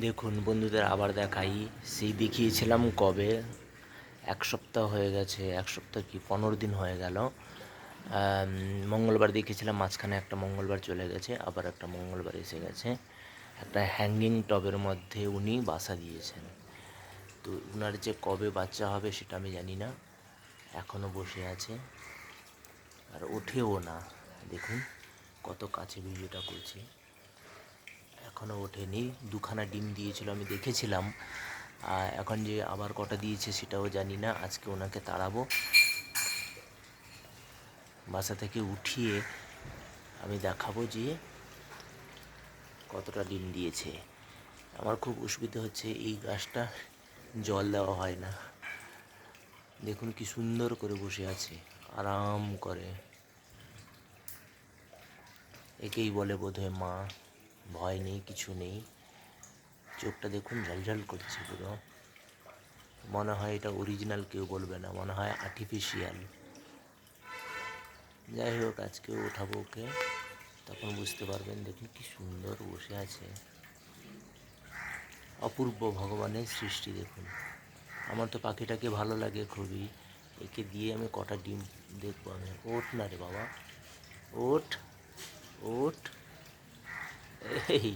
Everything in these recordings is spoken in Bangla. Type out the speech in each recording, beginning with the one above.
দেখুন, বন্ধুদের আবার দেখাই। সেই দেখিয়েছিলাম কবে? এক সপ্তাহ হয়ে গেছে, এক সপ্তাহ কি, পনেরো দিন হয়ে গেল। মঙ্গলবার দেখিয়েছিলাম, মাঝখানে একটা মঙ্গলবার চলে গেছে, আবার একটা মঙ্গলবার এসে গেছে। একটা হ্যাঙ্গিং টবের মধ্যে উনি বাসা দিয়েছেন। তো উনার যে কবে বাচ্চা হবে সেটা আমি জানি না এখনও বসে আছে। আর ওঠেও না। দেখুন, কত কাছে ভিডিওটা করছি। এখনও ওঠেনি। দুখানা ডিম দিয়েছিল, আমি দেখেছিলাম। এখন যে আবার কটা দিয়েছে সেটাও জানি না, আজকে ওনাকে তাড়াবো। বাসা থেকে উঠিয়ে আমি দেখাবো যে কতটা ডিম দিয়েছে। আমার খুব অসুবিধা হচ্ছে, এই গাছটা জল দেওয়া হয় না। দেখুন কি সুন্দর করে বসে আছে, আরাম করে। একেই বলে বোধহয় মা। ভয় নেই, কিছু নেই। চোখটা দেখুন ঝালঝাল করছে পুরো। মনে হয় এটা অরিজিনাল কেউ বলবে না, মনে হয় আর্টিফিশিয়াল যাই হোক আজকে ওঠাবো ওকে। তখন বুঝতে পারবেন, দেখুন কি সুন্দর বসে আছে। অপূর্ব ভগবানের সৃষ্টি, দেখুন। আমার তো পাখিটাকে ভালো লাগে খুবই। একে দিয়ে আমি কটা ডিম দেখব আমি। ওঠ না রে বাবা। ওঠ ওঠ। এই।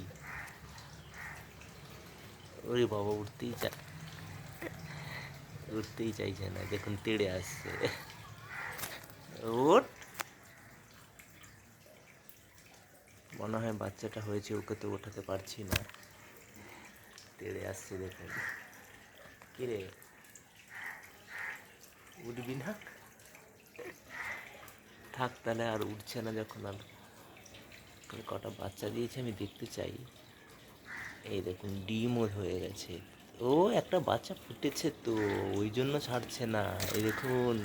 ওরে বাবা উঠতেই চা উঠতেই চাইছে না, দেখুন তেড়ে আসছে। ওঠ মনে হয় বাচ্চাটা হয়েছে, ওকে তো ওঠাতে পারছি না। তেড়ে আসছে, দেখুন। কিরে উঠবি না? থাক তাহলে, আর উঠছে না যখন আর কটা বাচ্চা দিয়েছে আমি দেখতে চাই। এই দেখুন, ডিমও হয়ে গেছে। ও, একটা বাচ্চা ফুটেছে তো, ওই জন্য ছাড়ছে না। এই দেখুন,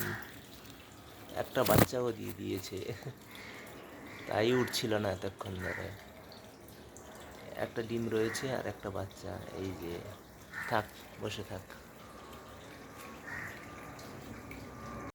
একটা বাচ্চাও দিয়ে দিয়েছে। তাই উঠছিল না এতক্ষণ ধরে। একটা ডিম রয়েছে আর একটা বাচ্চা, এই যে, থাক, বসে থাক।